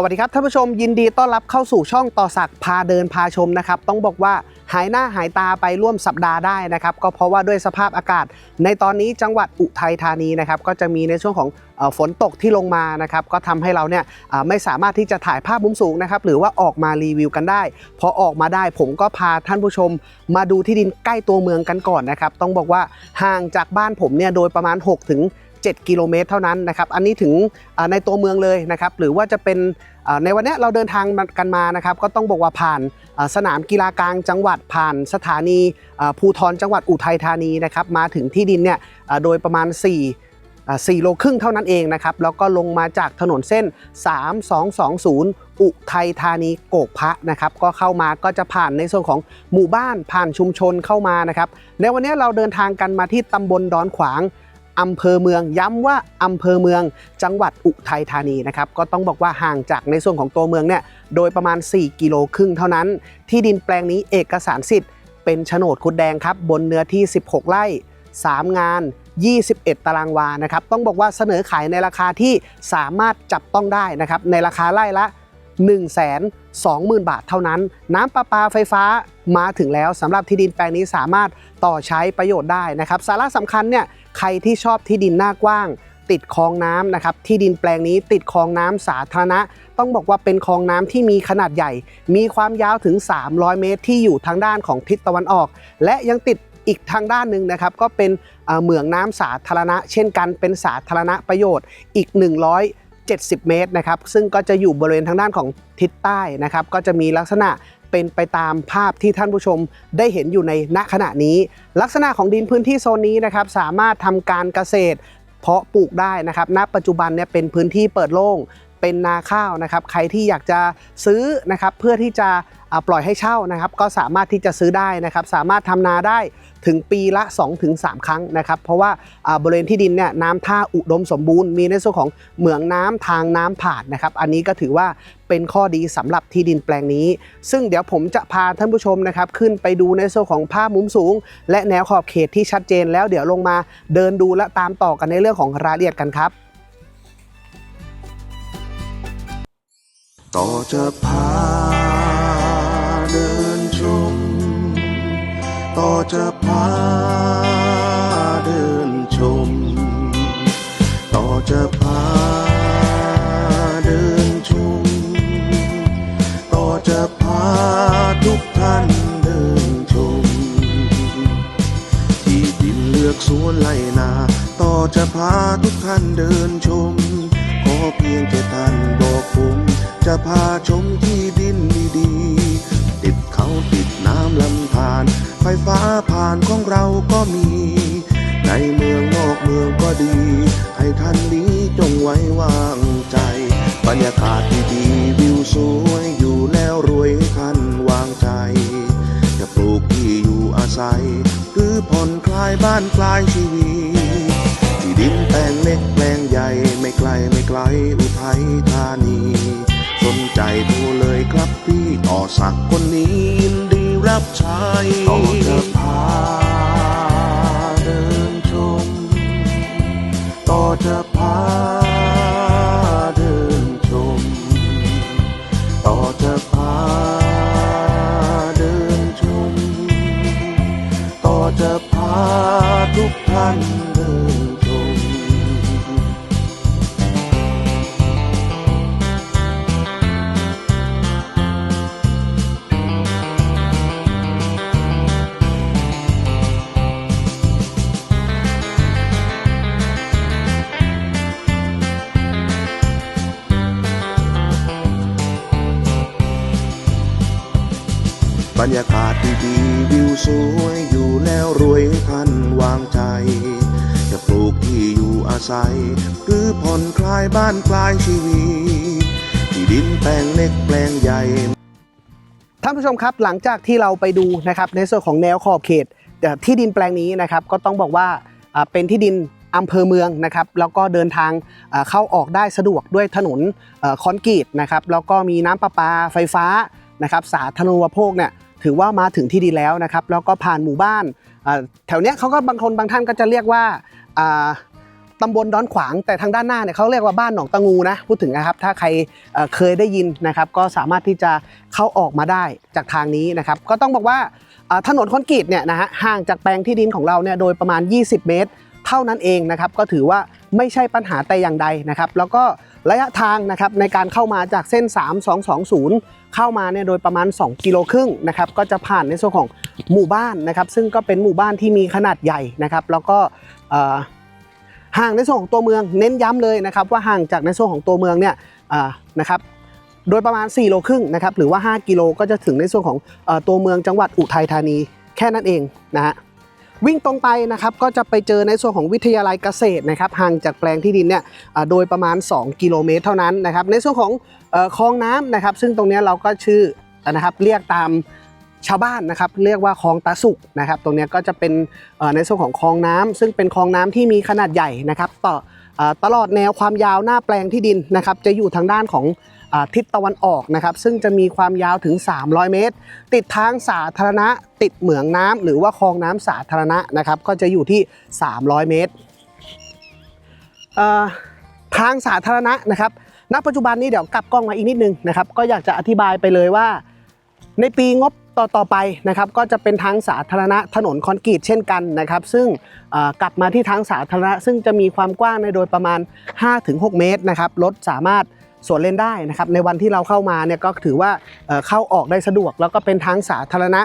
สวัสดีครับท่านผู้ชมยินดีต้อนรับเข้าสู่ช่องต่อสักพาเดินพาชมนะครับ ต้องบอกว่าหายหน้าหายตาไปร่วมสัปดาห์ได้นะครับ ก็เพราะว่าด้วยสภาพอากาศ ในตอนนี้จังหวัดอุทัยธานีนะครับก็จะมีในช่วงของฝนตกที่ลงมานะครับก็ทำให้เราเนี่ยไม่สามารถที่จะถ่ายภาพมุมสูงนะครับหรือว่าออกมารีวิวกันได้ พอออกมาได้ผมก็พาท่านผู้ชม มาดูที่ดินใกล้ตัวเมืองกันก่อนนะครับต้องบอกว่าห่างจากบ้านผมเนี่ยโดยประมาณ6ถึง 7 กิโลเมตรเท่านั้นนะครับ อันนี้ถึงในตัวเมืองเลยนะครับ หรือว่าจะเป็นในวันนี้เราเดินทางกันมานะครับ ก็ต้องบอกว่าผ่านสนามกีฬากลางจังหวัดผ่านสถานีภูทรจังหวัดอุทัยธานีนะครับ มาถึงที่ดินเนี่ยโดยประมาณ4อ่า4โลครึ่งเท่านั้นเองนะครับ แล้วก็ลงมาจากถนนเส้น 3220 อุทัยธานีโกกพระนะครับ ก็เข้ามาก็จะผ่านในส่วนของหมู่บ้านผ่านชุมชนเข้ามานะครับ ในวันนี้เราเดินทางกันมาที่ตำบลดอนขวาง อำเภอเมือง ย้ำว่าอำเภอเมืองจังหวัดอุทัยธานีนะครับก็ต้องบอกว่าห่างจากในส่วนของตัวเมืองเนี่ยโดยประมาณ 4 กิโลครึ่งเท่านั้น ที่ดินแปลงนี้เอกสารสิทธิ์เป็นโฉนดคุดแดงครับบนเนื้อที่ 16 ไร่ 3 งาน 21 ตารางวานะครับต้องบอกว่าเสนอขายในราคาที่สามารถจับต้องได้นะครับในราคาไร่ละ 1 2 0 0 0 0 บาทเท่านั้น น้ำประปาไฟฟ้ามาถึงแล้วสำหรับที่ดินแปลงนี้สามารถต่อใช้ประโยชน์ได้นะครับสาระสำคัญเนี่ยใครที่ชอบที่ดินหน้ากว้างติดคลองน้ำนะครับที่ดินแปลงนี้ติดคลองน้ำสาธารณะ ต้องบอกว่าเป็นคลองน้ำที่มีขนาดใหญ่ มีความยาวถึง 300 เมตร ที่อยู่ทางด้านของทิศตะวันออก และยังติดอีกทางด้านหนึ่งนะครับก็เป็นเหมืองน้ำสาธารณะ เช่นกันเป็นสาธารณประโยชน์อีก 70 เมตรนะครับซึ่งก็จะอยู่บริเวณทางด้านของทิศใต้นะครับก็จะมีลักษณะเป็นไปตามภาพที่ท่านผู้ชมได้เห็นอยู่ในณขณะนี้ ลักษณะของดินพื้นที่โซนนี้นะครับสามารถทำการเกษตร เพาะปลูกได้นะครับณปัจจุบันเนี่ยเป็นพื้นที่เปิดโล่งเป็นนาข้าวนะครับ ใครที่อยากจะซื้อนะครับเพื่อที่จะ ปล่อยให้เช่านะครับ ก็สามารถที่จะซื้อได้นะครับ สามารถทำนาได้ถึงปีละ 2-3 ครั้งนะครับ เพราะว่าบริเวณที่ดินเนี่ยน้ำท่าอุดมสมบูรณ์มีในส่วนของเหมืองน้ำทางน้ำผ่านนะครับ อันนี้ก็ถือว่าเป็นข้อดีสำหรับที่ดินแปลงนี้ ซึ่งเดี๋ยวผมจะพาท่านผู้ชมนะครับขึ้นไปดูในส่วนของภาพมุมสูง และแนวขอบเขตที่ชัดเจนแล้วเดี๋ยวลงมาเดินดูและตามต่อกันในเรื่องของรายละเอียดกันครับ ต่อจะพา เดินชม ต่อจะพาเดินชม ต่อจะพาเดินชม ต่อจะพาทุกท่านเดินชม ที่ดินเลือกสวนไล่นา ต่อจะพาทุกท่านเดินชม ขอเพียงแค่ท่านบอกผม จะพาชมที่ ติดน้ำลำธารไฟฟ้าผ่านของเราก็มี ในเมืองนอกเมืองก็ดี ให้ท่านนี้จงไว้วางใจ บรรยากาศดีๆวิวสวยอยู่แล้วรวยให้ท่านวางใจ จะปลูกที่อยู่อาศัย หรือผ่อนคลายบ้านคลายชีวิตที่ดินแปลงเล็กแปลงใหญ่ไม่ไกลไม่ไกลอุทัยธานี สนใจโทรเลยครับพี่ต่อสักคนนี้ รับใช้ รยากาศดีๆวิวสวยอยู่แล้วรวยให้ท่านวางใจ จะปลูกที่อยู่อาศัย หรือผ่อนคลายบ้านคลายชีวิตที่ดินแปลงเล็กแปลงใหญ่ ท่านผู้ชมครับหลังจากที่เราไปดูนะครับในส่วนของแนวขอบเขตที่ดินแปลงนี้นะครับก็ต้องบอกว่าเป็นที่ดินอำเภอเมืองนะครับแล้วก็เดินทางเข้าออกได้สะดวกด้วยถนนคอนกรีตนะครับแล้วก็มีน้ำประปาไฟฟ้านะครับสาธารณูปโภคเนี่ย ถือว่ามาถึงที่ดินแล้วนะครับ แล้วก็ผ่านหมู่บ้านแถวเนี้ยเขาก็บางคนบางท่านก็จะเรียกว่าตำบลดอนขวางแต่ทางด้านหน้าเนี่ยเขาเรียกว่าบ้านหนองตะงูนะพูดถึงนะครับถ้าใครเคยได้ยินนะครับ ก็สามารถที่จะเข้าออกมาได้จากทางนี้นะครับ ก็ต้องบอกว่าถนนคอนกรีตเนี่ยนะฮะห่างจากแปลงที่ดินของเราเนี่ยโดยประมาณ 20 เมตร เท่านั้นเองนะครับ ก็ถือว่า ไม่ใช่ปัญหาแต่อย่างใดนะครับแล้วก็ระยะทางนะครับในการเข้ามาจากเส้น 3220 เข้ามาเนี่ยโดยประมาณ 2 กิโลครึ่งนะครับก็จะผ่านในส่วนของหมู่บ้านนะครับซึ่งก็เป็นหมู่บ้านที่มีขนาดใหญ่นะครับแล้วก็ห่างในส่วนของตัวเมืองเน้นย้ำเลยนะครับว่าห่างจากในส่วนของตัวเมืองเนี่ยนะครับโดยประมาณ 4 โลครึ่งนะครับหรือว่า 5 กิโลก็จะถึงในส่วนของอตัวเมืองจังหวัดอุทัยธานีแค่นั้นเองนะฮะ วิ่งตรงไปนะครับก็จะไปเจอในส่วนของวิทยาลัยเกษตรนะครับห่างจากแปลงที่ดินเนี่ยโดยประมาณ 2 กิโลเมตรเท่านั้นนะครับในส่วนของคลองน้ำนะครับ ซึ่งตรงนี้เราก็ชื่อนะครับเรียกตามชาวบ้านนะครับเรียกว่าคลองตาสุกนะครับตรงนี้ก็จะเป็นในส่วนของคลองน้ำซึ่งเป็นคลองน้ำที่มีขนาดใหญ่นะครับต่อตลอดแนวความยาวหน้าแปลงที่ดินนะครับจะอยู่ทางด้านของ ทิศตะวันออกนะครับ ซึ่งจะมีความยาวถึง 300 เมตร ติดทางสาธารณะ ติดเหมืองน้ำหรือว่าคลองน้ำสาธารณะนะครับ ก็จะอยู่ที่ 300 เมตรเอ่อทางสาธารณะนะครับ ณ ปัจจุบันนี้เดี๋ยวกลับกล้องมาอีกนิดนึงนะครับ ก็อยากจะอธิบายไปเลยว่า ในปีงบต่อต่อไปนะครับก็จะเป็นทางสาธารณะถนนคอนกรีตเช่นกันนะครับ ซึ่งกลับมาที่ทางสาธารณะ ซึ่งจะมีความกว้างในโดยประมาณ 5-6 เมตรนะครับรถสามารถ สวนเล่นได้นะครับในวันที่เราเข้ามาเนี่ยก็ถือว่าเข้าออกได้สะดวก แล้วก็เป็นทางสาธารณะ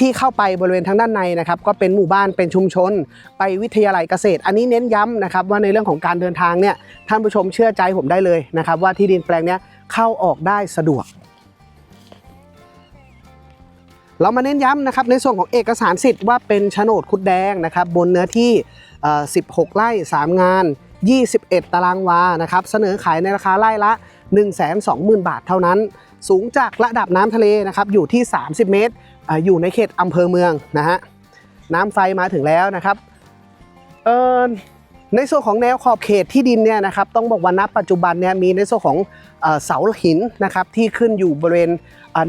ที่เข้าไปบริเวณทางด้านในนะครับก็เป็นหมู่บ้านเป็นชุมชน ไปวิทยาลัยเกษตร อันนี้เน้นย้ำนะครับว่าในเรื่องของการเดินทางเนี่ยท่านผู้ชมเชื่อใจผมได้เลยนะครับว่าที่ดินแปลงนี้เข้าออกได้สะดวก เรามาเน้นย้ำนะครับในส่วนของเอกสารสิทธิ์ว่าเป็นโฉนดคุดแดงนะครับบนเนื้อที่ 16 ไร่ 3 งาน 21 ตารางวานะครับ เสนอขายในราคาไร่ละ 120,000 บาทเท่านั้น สูงจากระดับน้ำทะเลนะครับอยู่ที่ 30 เมตร อยู่ในเขตอำเภอเมืองนะฮะ น้ำไฟมาถึงแล้วนะครับเออในส่วนของแนวขอบเขตที่ดินเนี่ยนะครับต้องบอกว่าณปัจจุบันเนี่ยมีในส่วนของเสาหินนะครับที่ขึ้นอยู่บริเวณ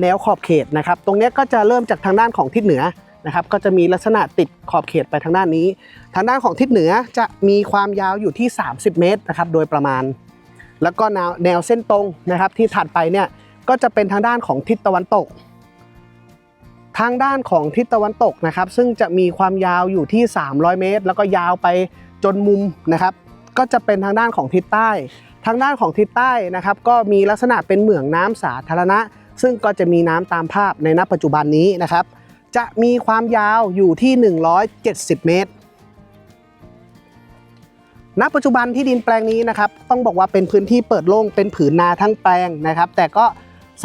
แนวขอบเขตนะครับ ตรงนี้ก็จะเริ่มจากทางด้านของทิศเหนือ นะครับก็จะมีลักษณะติดขอบเขตไปทางด้านนี้ ทางด้านของทิศเหนือจะมีความยาวอยู่ที่ 30 เมตรนะครับโดยประมาณ แล้วก็แนวแนวเส้นตรงนะครับที่ถัดไปเนี่ยก็จะเป็นทางด้านของทิศตะวันตก ทางด้านของทิศตะวันตกนะครับ ซึ่งจะมีความยาวอยู่ที่ 300 เมตร แล้วก็ยาวไปจนมุมนะครับ ก็จะเป็นทางด้านของทิศใต้ ทางด้านของทิศใต้นะครับ ก็มีลักษณะเป็นเหมืองน้ำสาธารณะ ซึ่งก็จะมีน้ำตามภาพในณปัจจุบันนี้นะครับ จะมีความยาวอยู่ที่ 170 เมตร ณ ปัจจุบันที่ดินแปลงนี้นะครับ ต้องบอกว่าเป็นพื้นที่เปิดโล่งเป็นผืนนาทั้งแปลงนะครับ แต่ก็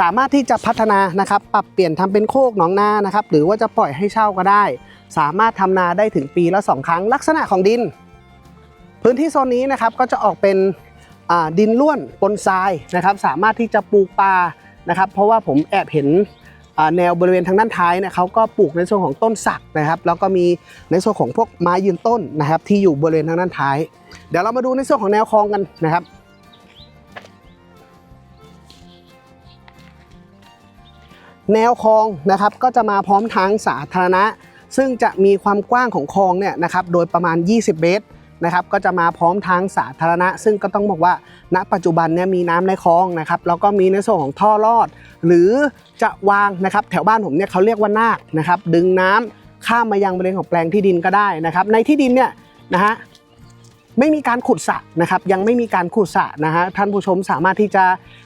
สามารถที่จะพัฒนานะครับ ปรับเปลี่ยนทำเป็นโคกหนองนานะครับ หรือว่าจะปล่อยให้เช่าก็ได้ สามารถทำนาได้ถึงปีละ 2 ครั้งลักษณะของดิน พื้นที่โซนนี้นะครับก็จะออกเป็นดินล้วนปนทรายนะครับ สามารถที่จะปลูกปลานะครับ เพราะว่าผมแอบเห็น แนวบริเวณทางด้านท้ายเนี่ยเขาก็ปลูกในส่วนของต้นสักนะครับ แล้วก็มีในส่วนของพวกไม้ยืนต้นนะครับ ที่อยู่บริเวณทางด้านท้าย เดี๋ยวเรามาดูในส่วนของแนวคลองกันนะครับแนวคลองนะครับก็จะมาพร้อมทางสาธารณะ ซึ่งจะมีความกว้างของคลองเนี่ยนะครับโดยประมาณ 20 เมตรนะครับก็จะมาพร้อมทางสาธารณะ ซึ่งก็ต้องบอกว่า ณปัจจุบันเนี่ยมีน้ำในคลองนะครับแล้วก็มีในส่วนของท่อลอด หรือจะวางนะครับแถวบ้านผมเนี่ยเขาเรียกว่านาคนะครับดึงน้ำข้ามมายังบริเวณของแปลงที่ดินก็ได้นะครับในที่ดินเนี่ยนะฮะไม่มีการขุดสระนะครับยังไม่มีการขุดสระนะฮะท่านผู้ชมสามารถที่จะ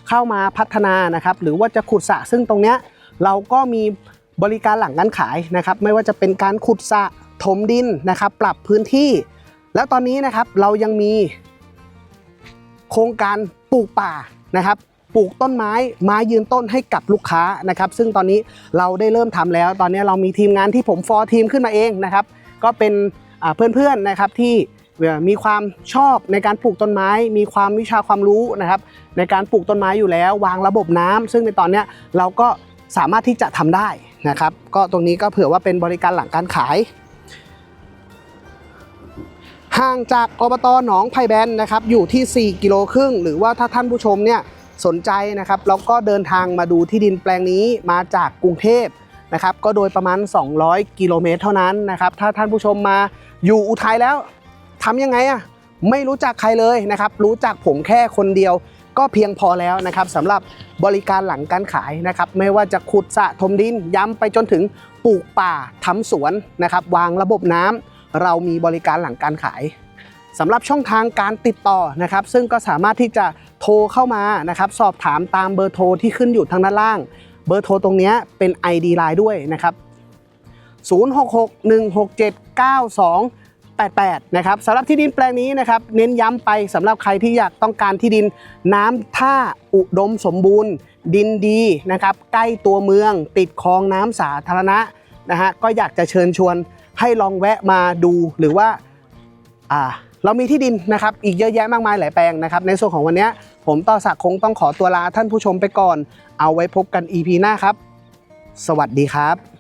เข้ามาพัฒนานะครับหรือว่าจะขุดสระซึ่งตรงเนี้ยเราก็มีบริการหลังการขายนะครับไม่ว่าจะเป็นการขุดสระถมดินนะครับ ปรับพื้นที่ แล้วตอนนี้นะครับเรายังมีโครงการปลูกป่านะครับ ปลูกต้นไม้ไม้ยืนต้นให้กับลูกค้านะครับซึ่งตอนนี้เราได้เริ่มทำแล้ว ตอนนี้เรามีทีมงานที่ผมฟอร์ทีมขึ้นมาเองนะครับก็เป็นเพื่อนๆนะครับที่มีความชอบในการปลูกต้นไม้ มีความวิชาความรู้นะครับ ในการปลูกต้นไม้อยู่แล้ว วางระบบน้ำซึ่งในตอนนี้เราก็สามารถที่จะทำได้นะครับ ก็ตรงนี้ก็เผื่อว่าเป็นบริการหลังการขาย ห่างจากอบตหนองไผ่แบนนะครับอยู่ที่ 4 กิโลครึ่งหรือว่าถ้าท่านผู้ชมเนี่ย สนใจนะครับแล้วก็เดินทางมาดูที่ดินแปลงนี้มาจากกรุงเทพนะครับก็โดยประมาณ 200 กิโลเมตรเท่านั้นนะครับถ้าท่านผู้ชมมาอยู่อุทัยแล้วทำยังไงอะไม่รู้จักใครเลยนะครับรู้จักผมแค่คนเดียวก็เพียงพอแล้วนะครับสำหรับบริการหลังการขายนะครับไม่ว่าจะขุดสะถมดินย้ำไปจนถึงปลูกป่าทำสวนนะครับวางระบบน้ำเรามีบริการหลังการขายสำหรับช่องทางการติดต่อนะครับ ซึ่งก็สามารถที่จะ โทรเข้ามานะครับสอบถามตามเบอร์โทรที่ขึ้นอยู่ทางด้านล่าง เบอร์โทรตรงนี้เป็น ID Line ด้วยนะครับ 0661679288 นะครับสำหรับที่ดินแปลงนี้นะครับ เน้นย้ำไปสำหรับใครที่อยากต้องการที่ดินน้ำท่าอุดมสมบูรณ์ ดินดีนะครับ ใกล้ตัวเมืองติดคลองน้ำสาธารณะนะฮะก็อยากจะเชิญชวนให้ลองแวะมาดูหรือว่าอ่า เรามีที่ดินนะครับอีกเยอะแยะมากมายหลายแปลงนะครับในส่วนของวันนี้ผมต่อศักดิ์คงต้องขอตัวลาท่านผู้ชมไปก่อน เอาไว้พบกัน EP หน้าครับ สวัสดีครับ